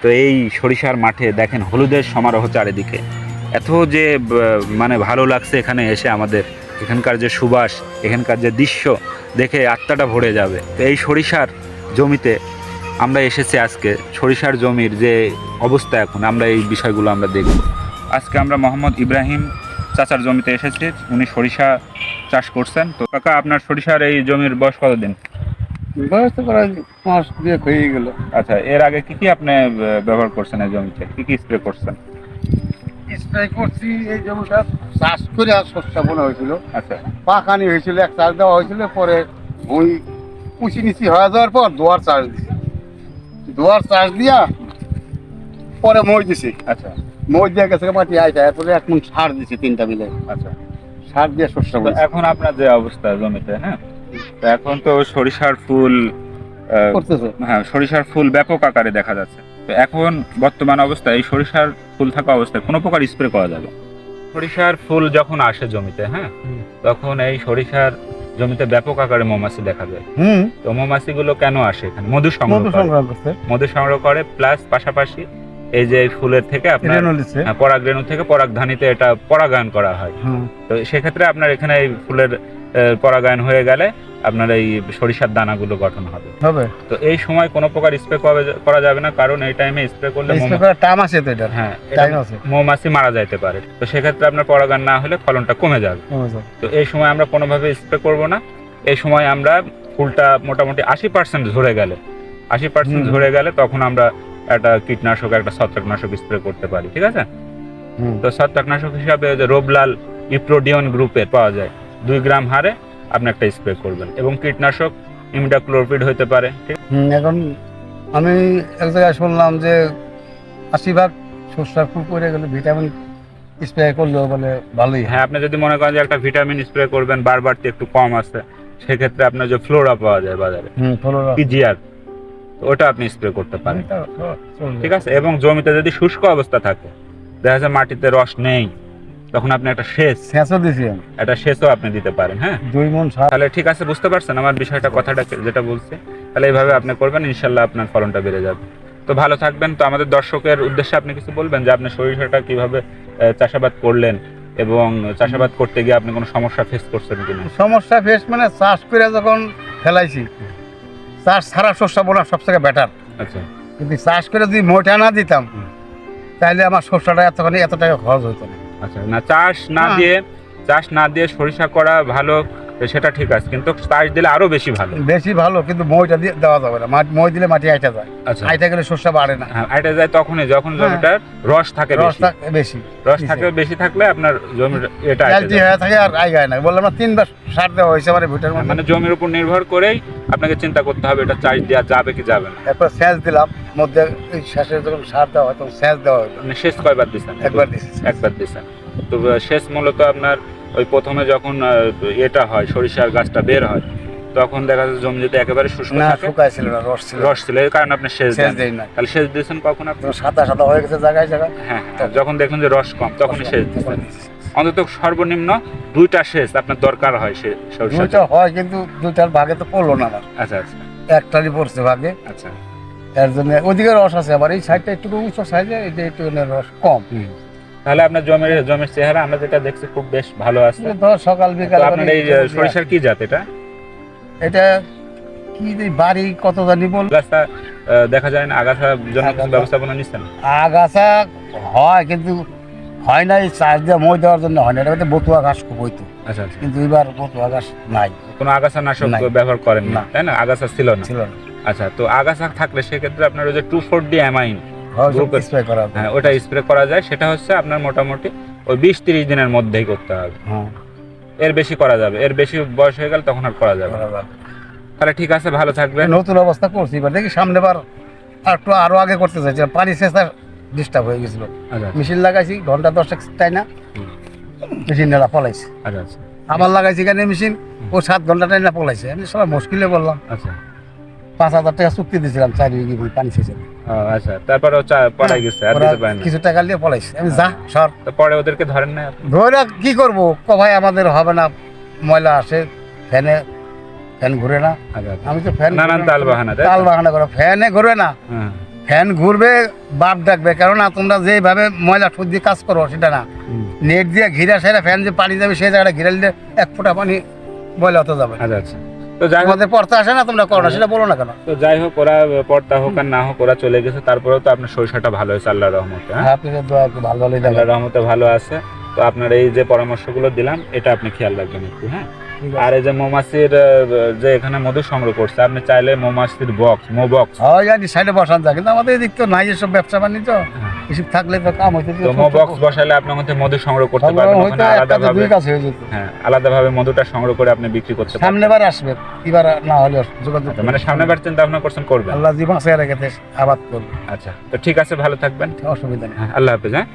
তো এই সরিষার মাঠে দেখেন হলুদের সমারোহ চারিদিকে। এত যে মানে ভালো লাগছে এখানে এসে আমাদের। এখানকার যে সুবাস, এখানকার যে দৃশ্য দেখে আত্মাটা ভরে যাবে। তো এই সরিষার জমিতে আমরা এসেছি আজকে। সরিষার জমির যে অবস্থা এখন, আমরা এই বিষয়গুলো আমরা দেখব। আজকে আমরা মোহাম্মদ ইব্রাহিম চাচার জমিতে এসেছি। উনি সরিষা চাষ করছেন। তো কাকা, আপনার সরিষার এই জমির বয়স কতদিন? বয়স তো প্রায় মাস দিয়ে হয়ে গেল। আচ্ছা এর আগে কি কি আপনি ব্যবহার করছেন এই জমিতে? কি কি স্প্রে করছেন? স্প্রে করছি এই জমিটা চাষ করে আর শস্য বোনা হয়েছিল। আচ্ছা। পাকানি হয়েছিল এক চাষ দেওয়া হয়েছিল পরে ওই কুচি নিচি হয়ে যাওয়ার পর দোয়ার চাষ দিছি। দোয়ার চাষ দিয়া পরে মই দিছি। আচ্ছা। মই দিয়ে গেছে মাটি আইটা এরপরে এক মন সার দিছি তিনটা মিলে আচ্ছা। সার দিয়ে শস্য এখন আপনার যে অবস্থা জমিতে হ্যাঁ? এখন তো সরিষার ফুল হ্যাঁ সরিষার ফুল ব্যাপক আকারে দেখা যাচ্ছে। তো এখন বর্তমান অবস্থায় এই সরিষার ফুল থাকা অবস্থায় কোনো প্রকার স্প্রে করা যাবে সরিষার ফুল যখন আসে জমিতে হ্যাঁ তখন এই সরিষার জমিতে ব্যাপক আকারে মৌমাছি দেখা যায়। হুম। তো মৌমাছিগুলো কেন আসে এখানে? মধু সংগ্রহ মধু করে। সংগ্রহ মধু সংগ্রহ করে প্লাস পাশাপাশি এই যে এই ফুলের থেকে আপনার পরাগ রেণু হ্যাঁ, থেকে পরাগধানীতে এটা পরাগায়ন করা হয়। তো সেক্ষেত্রে আপনার এখানে এই ফুলের পরাগায়ন হয়ে গেলে আপনার এই সরিষার দানাগুলো গঠন হবে। হবে? তো এই সময় কোনো প্রকার স্প্রে করা যাবে না কারণ এই টাইমে স্প্রে করলে টাইম আছে তো এটা হ্যাঁ এটা আছে। মৌমাছি মারা যাইতে পারে। তো সেক্ষেত্রে আপনার পরাগায়ন না হলে ফলনটা কমে যাবে। তো এই সময় আমরা কোনোভাবে স্প্রে করব না। এই সময় আমরা ফুলটা মোটামুটি আশি পার্সেন্ট ঝরে গেলে আশি পার্সেন্ট ঝরে গেলে তখন আমরা একটা কীটনাশক একটা ছত্রাকনাশক স্প্রে করতে পারি ঠিক আছে? তো ছত্রাকনাশক হিসাবে রোবলাল ইপ্রোডিয়ন গ্রুপের পাওয়া যায়। দুই গ্রাম হারে আপনি একটা স্প্রে করবেন এবং কীটনাশক ইমিডাক্লোরপিড হতে পারে এখন আমি এক জায়গায় শুনলাম যে আশি ভাগ শস্যের ফুল পড়ে গেলে ভিটামিন স্প্রে করলেও বলে ভালোই হ্যাঁ। আপনি যদি মনে করেন যে একটা ভিটামিন স্প্রে করবেন বারবার তো একটু কম আছে সেক্ষেত্রে আপনার যে ফ্লোরা পাওয়া যায় বাজারে পিজিআর ওটা আপনি স্প্রে করতে পারেন ঠিক আছে? এবং জমিতে যদি শুষ্ক অবস্থা থাকে দেখা যাচ্ছে মাটিতে রস নেই তখন আপনি একটা সেচ সেঁচও দিছি আমি একটা সেচও আপনি দিতে পারেন হ্যাঁ? দুই মন তাহলে ঠিক আছে বুঝতে পারছেন আমার বিষয়টা কথাটা যেটা বলছে। তাহলে এইভাবে আপনি করবেন ইনশাল্লাহ আপনার ফলনটা বেড়ে যাবে। তো ভালো থাকবেন। তো আমাদের দর্শকের উদ্দেশ্যে আপনি কিছু বলবেন যে আপনি সরিষাটা কীভাবে চাষাবাদ করলেন এবং চাষাবাদ করতে গিয়ে আপনি কোনো সমস্যা ফেস করছেন কিনা? সমস্যা ফেস মানে চাষ করে যখন ফেলাইছি চাষ ছাড়া শস্য বোনা সব থেকে বেটার আচ্ছা। কিন্তু চাষ করে যদি মোটা না দিতাম। তাহলে আমার শস্যটা এতখানি এত টাকা খরচ হতো না। আচ্ছা না চাষ না হ্যাঁ। দিয়ে চাষ না দিয়ে সরিষা করা ভালো সেটা ঠিক আছে কিন্তু চাষ দিলে আরও বেশি ভালো। বেশি ভালো কিন্তু মইটা দিয়ে দেওয়া যাবে না। মই দিলে মাটি আইটা যায়। আচ্ছা। আইটা গেলে শস্য বাড়ে না। হ্যাঁ এটা যায় তখনই যখন হ্যাঁ। জমিটার রস থাকে রস থাকে বেশি। রস থাকে বেশি থাকলে আপনার জমির এটা আইটে থাকে আর আই গায় না। বললাম না তিনবার সার দেওয়া হয়েছে মানে ভুটার মানে জমির উপর নির্ভর করেই আপনাকে চিন্তা করতে হবে এটা চার্জ দেওয়া যাবে কি যাবে না। এরপর সেচ দিলাম মধ্যে ওই শেষে যখন সার দেওয়া হয় তখন সেচ দেওয়া হয় মানে শেষ কয়বার দিচ্ছেন একবার দিচ্ছেন একবার দিচ্ছেন তো শেষ মূলত আপনার ওই প্রথমে যখন এটা হয় সরিষার গাছটা বের হয় তখন দেখা যাচ্ছে জমি যদি একেবারে শুষ্ক না শুকায় ছিল না রস ছিল। রস ছিল এই কারণে আপনি সেচ দেন। না। তাহলে শেষ দিয়েছেন কখন আপনি? সাদা সাদা হয়ে গেছে জায়গায় জায়গায়। হ্যাঁ হ্যাঁ যখন দেখুন যে রস কম তখনই শেষ দিচ্ছেন অন্তত সর্বনিম্ন দুইটা শেষ আপনার দরকার হয় সে সরিষা দুইটা হয় কিন্তু দুইটার ভাগে তো পড়ল না আচ্ছা আচ্ছা। একটারই পড়ছে ভাগে। আচ্ছা। এর জন্য ওদিকে রস আছে আবার এই সাইডটা একটু উঁচু সাইডে এই যে একটু রস কম। তাহলে আপনার জমির জমির চেহারা আমরা যেটা দেখছি খুব বেশ ভালো আছে। ধর সকাল বিকাল আপনার এই সরিষার কি জাত এটা? এটা কি বাড়ি কত জানি বল। আগাছা আহ, দেখা যায় না আগাছার জন্য আগাছা। ব্যবস্থাপনা নিচ্ছেন আগাছা হয় কিন্তু হয় নাই চাষ দিয়ে মই দেওয়ার জন্য হয় না। এটা বতুয়া ঘাস খুব হইতো। আচ্ছা আচ্ছা। কিন্তু এবার বতুয়া ঘাস নাই। কোনো আগাছা নাশক। ব্যবহার করেন না না। তাই না? আগাছা ছিল না। ছিল না। আচ্ছা তো আগাছা থাকলে সেক্ষেত্রে আপনার ওই যে two four D amine spray করা। হ্যাঁ ওটা স্প্রে করা যায়। সেটা হচ্ছে আপনার মোটামুটি ওই বিশ তিরিশ দিনের মধ্যেই করতে হবে। হ্যাঁ। এর বেশি করা যাবে। এর বেশি বয়স হয়ে গেলে তখন আর করা যাবে তাহলে ঠিক আছে ভালো থাকবে নতুন অবস্থা করছি এবার দেখি সামনে বার আর একটু আরও আগে করতে চাইছি পানি সেচার ডিস্টার্ব হয়ে গেছিল। আচ্ছা মেশিন লাগাইছি ঘণ্টা দশটা তাই না। মেশিন নেলা পলাইছে। আচ্ছা আচ্ছা। আমার লাগাইছি কেন মেশিন ও সাত ঘণ্টা টাইম না পলাইছে। আমি সবাই মুশকিলে বললাম আচ্ছা। পাঁচ হাজার টাকা চুক্তি দিয়েছিলাম চার বিঘি পানি ও, আচ্ছা। তারপরে ও পড়াই গেছে আর দিতে পারে কিছু টাকা নিয়ে পলাইছে আমি যা সর। তো পরে ওদেরকে ধরেন না? ধরে কি করব? ক ভাই আমাদের হবে না। ময়লা আসে ফ্যানে ফ্যান ঘুরে না। আচ্ছা আচ্ছা। আমি তো ফ্যান নানান তাল বাহানা তাল বাহানা করে। ফ্যানে ঘুরে না। হ্যাঁ। ফ্যান ঘুরবে বাপ ডাকবে। কেননা তোমরা যেভাবে ময়লা ঠুট দিয়ে কাজ করো সেটা না। নেট দিয়ে ঘিরা সেরা ফ্যান যে পানি যাবে সেই জায়গাটা ঘিরে দিলে এক ফোঁটা পানি ময়লা হতে যাবে। আচ্ছা আচ্ছা। তো যাই হোক। আসে না তোমরা করো না সেটা বলো না কেন? তো যাই হোক ওরা পর্দা হোক আর না হোক ওরা চলে গেছে। তারপরেও তো আপনার সরিষাটা ভালো হয়েছে আল্লাহর রহমতে হ্যাঁ? আপনাদের দোয়া ভালো ভালোই আল্লাহর রহমতে ভালো আছে। তো আপনার এই যে পরামর্শগুলো দিলাম এটা আপনি খেয়াল রাখবেন একটু হ্যাঁ? আর এই যে মৌমাছির যে এখানে মধু সংগ্রহ করছে আপনি চাইলে মৌমাছির বক্স মো বক্স হয় জানি সাইডে বসান যায় কিন্তু আমাদের এদিক তো নাই এসব ব্যবসা বাণিজ্য। এসব থাকলে তো কাম হইতো তো বক্স বসালে আপনার মধ্যে মধু সংগ্রহ করতে পারবেন ওখানে আলাদাভাবে দুই কাজ হয়ে যেত। হ্যাঁ আলাদাভাবে মধুটা সংগ্রহ করে আপনি বিক্রি করতে পারবেন। সামনে বার আসবে এবার না হলে যোগাযোগ আচ্ছা, মানে সামনেবার চিন্তা ভাবনা করছেন করবেন? আল্লাহ জি বাসায় রেখে দেশ আবাদ করবে। আচ্ছা তো ঠিক আছে ভালো থাকবেন। অসুবিধা নেই। হ্যাঁ আল্লাহ হাফেজ হ্যাঁ।